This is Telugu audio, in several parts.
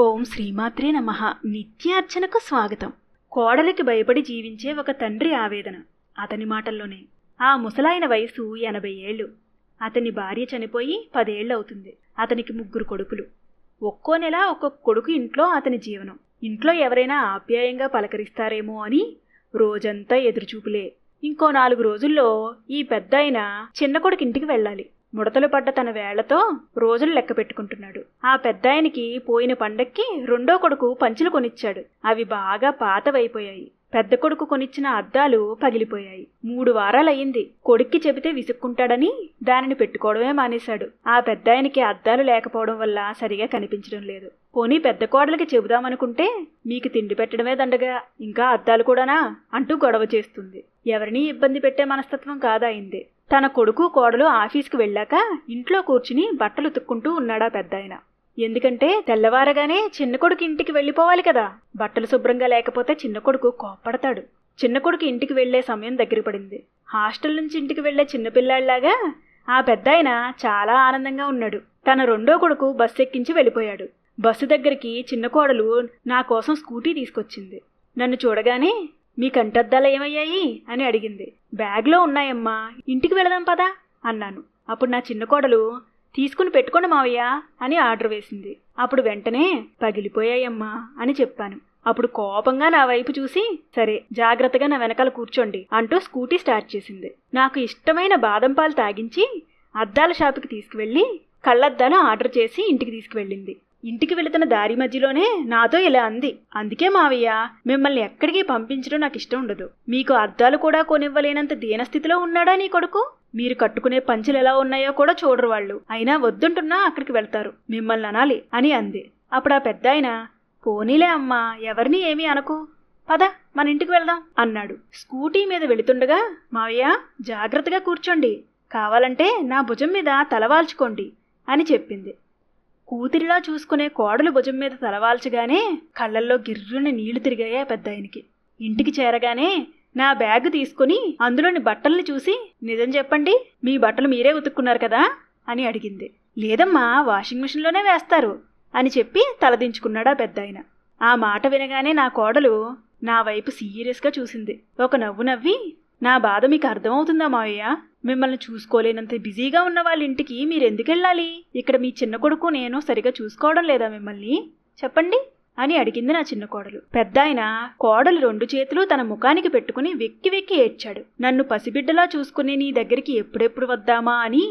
ఓం శ్రీమాత్రే నమ. నిత్యార్చనకు స్వాగతం. కోడలికి భయపడి జీవించే ఒక తండ్రి ఆవేదన. అతని మాటల్లోనే. ఆ ముసలాయన వయసు ఎనభై ఏళ్ళు. అతని భార్య చనిపోయి పదేళ్ళు అవుతుంది అతనికి ముగ్గురు కొడుకులు. ఒక్కో నెల ఒక్కొక్క కొడుకు ఇంట్లో అతని జీవనం. ఇంట్లో ఎవరైనా ఆప్యాయంగా పలకరిస్తారేమో అని రోజంతా ఎదురుచూపులే. ఇంకో నాలుగు రోజుల్లో ఈ పెద్దాయన చిన్న కొడుకు ఇంటికి వెళ్ళాలి. ముడతలు పడ్డ తన వేళ్ళతో రోజులు లెక్క పెట్టుకుంటున్నాడు. ఆ పెద్దాయనికి పోయిన పండక్కి రెండో కొడుకు పంచులు కొనిచ్చాడు. అవి బాగా పాతవైపోయాయి. పెద్ద కొడుకు కొనిచ్చిన అద్దాలు పగిలిపోయాయి. మూడు వారాలయ్యింది. కొడుక్కి చెబితే విసుక్కుంటాడని దానిని పెట్టుకోవడమే మానేశాడు. ఆ పెద్దాయనికి అద్దాలు లేకపోవడం వల్ల సరిగా కనిపించడం లేదు. పోనీ పెద్ద కోడలికి చెబుదామనుకుంటే మీకు తిండి పెట్టడమే దండగా ఇంకా అద్దాలు కూడానా? అంటూ గొడవ చేస్తుంది. ఎవరినీ ఇబ్బంది పెట్టే మనస్తత్వం కాదాయింది. తన కొడుకు కోడలు ఆఫీస్కి వెళ్ళాక ఇంట్లో కూర్చుని బట్టలు ఉతుక్కుంటూ ఉన్నాడా పెద్దాయన. ఎందుకంటే తెల్లవారగానే చిన్న కొడుకు ఇంటికి వెళ్ళిపోవాలి కదా. బట్టలు శుభ్రంగా లేకపోతే చిన్న కొడుకు కోప్పడతాడు. చిన్న కొడుకు ఇంటికి వెళ్ళే సమయం దగ్గర పడింది. హాస్టల్ నుంచి ఇంటికి వెళ్ళే చిన్నపిల్లాడిలాగా ఆ పెద్దాయన చాలా ఆనందంగా ఉన్నాడు. తన రెండో కొడుకు బస్సు ఎక్కించి వెళ్ళిపోయాడు. బస్సు దగ్గరికి చిన్న కోడలు నా కోసం స్కూటీ తీసుకొచ్చింది. నన్ను చూడగానే మీ కంటద్దాలు ఏమయ్యాయి అని అడిగింది. బ్యాగ్లో ఉన్నాయమ్మా. ఇంటికి వెళదాం పదా? అన్నాను. అప్పుడు నా చిన్న కోడలు తీసుకుని పెట్టుకోండి మావయ్య అని ఆర్డర్ వేసింది. అప్పుడు వెంటనే పగిలిపోయాయమ్మా అని చెప్పాను. అప్పుడు కోపంగా నా వైపు చూసి సరే జాగ్రత్తగా నా వెనకాల కూర్చోండి అంటూ స్కూటీ స్టార్ట్ చేసింది. నాకు ఇష్టమైన బాదం పాలు తాగించి అద్దాల షాపుకి తీసుకువెళ్ళి కళ్ళద్దాలు ఆర్డర్ చేసి ఇంటికి తీసుకువెళ్ళింది. ఇంటికి వెళుతున్న దారి మధ్యలోనే నాతో ఇలా అంది. అందుకే మావయ్య మిమ్మల్ని ఎక్కడికి పంపించడం నాకు ఇష్టం ఉండదు. మీకు అర్థాలు కూడా కొనివ్వలేనంత దీనస్థితిలో ఉన్నాడా నీ కొడుకు? మీరు కట్టుకునే పంచులు ఎలా ఉన్నాయో కూడా చూడరు వాళ్ళు. అయినా వద్దుంటున్నా అక్కడికి వెళ్తారు. మిమ్మల్ని అనాలి అని అంది. అప్పుడు ఆ పెద్ద ఆయన పోనీలే అమ్మా ఎవరిని ఏమీ అనకు. పద మన ఇంటికి వెళ్దాం అన్నాడు. స్కూటీ మీద వెళుతుండగా మావయ్య జాగ్రత్తగా కూర్చోండి. కావాలంటే నా భుజం మీద తలవాల్చుకోండి అని చెప్పింది. కూతురిలా చూసుకునే కోడలు భుజం మీద తలవాల్చగానే కళ్ళల్లో గిర్రుని నీళ్ళు తిరిగాయా పెద్దాయనికి. ఇంటికి చేరగానే నా బ్యాగ్ తీసుకుని అందులోని బట్టల్ని చూసి నిజం చెప్పండి మీ బట్టలు మీరే ఉతుక్కున్నారు కదా? అని అడిగింది. లేదమ్మా వాషింగ్ మిషన్లోనే వేస్తారు అని చెప్పి తలదించుకున్నాడా పెద్దాయన. ఆ మాట వినగానే నా కోడలు నా వైపు సీరియస్గా చూసింది. ఒక నవ్వు నవ్వి నా బాధ మీకు అర్థమవుతుందా మావయ్య? మిమ్మల్ని చూసుకోలేనంత బిజీగా ఉన్న వాళ్ళ ఇంటికి మీరు ఎందుకు వెళ్ళాలి? ఇక్కడ మీ చిన్న కొడుకు నేను సరిగా చూసుకోవడం లేదా మిమ్మల్ని? చెప్పండి అని అడిగింది నా చిన్న కోడలు. పెద్ద ఆయన కోడలు రెండు చేతులు తన ముఖానికి పెట్టుకుని వెక్కి వెక్కి ఏడ్చాడు. నన్ను పసిబిడ్డలా చూసుకునే నీ దగ్గరికి ఎప్పుడెప్పుడు వద్దామా అని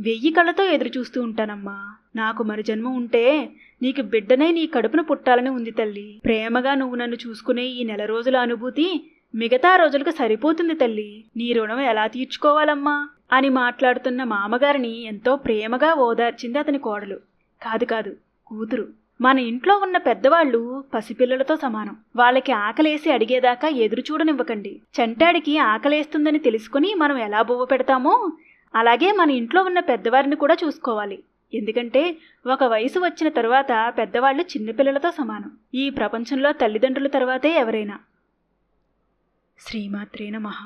వెయ్యి కళ్ళతో ఎదురు చూస్తూ ఉంటానమ్మా. నాకు మరి జన్మ ఉంటే నీకు బిడ్డనే నీ కడుపున పుట్టాలని ఉంది తల్లి. ప్రేమగా నువ్వు నన్ను చూసుకునే ఈ నెల రోజుల అనుభూతి మిగతా రోజులకు సరిపోతుంది తల్లి. నీ రుణం ఎలా తీర్చుకోవాలమ్మా? అని మాట్లాడుతున్న మామగారిని ఎంతో ప్రేమగా ఓదార్చింది అతని కోడలు. కాదు కాదు కూతురు. మన ఇంట్లో ఉన్న పెద్దవాళ్ళు పసిపిల్లలతో సమానం. వాళ్ళకి ఆకలేసి అడిగేదాకా ఎదురు చూడనివ్వకండి. చంటాడికి ఆకలేస్తుందని తెలుసుకుని మనం ఎలా బువ్వ పెడతామో అలాగే మన ఇంట్లో ఉన్న పెద్దవారిని కూడా చూసుకోవాలి. ఎందుకంటే ఒక వయసు వచ్చిన తరువాత పెద్దవాళ్ళు చిన్నపిల్లలతో సమానం. ఈ ప్రపంచంలో తల్లిదండ్రుల తర్వాతే ఎవరైనా. శ్రీమాత్రే నమః.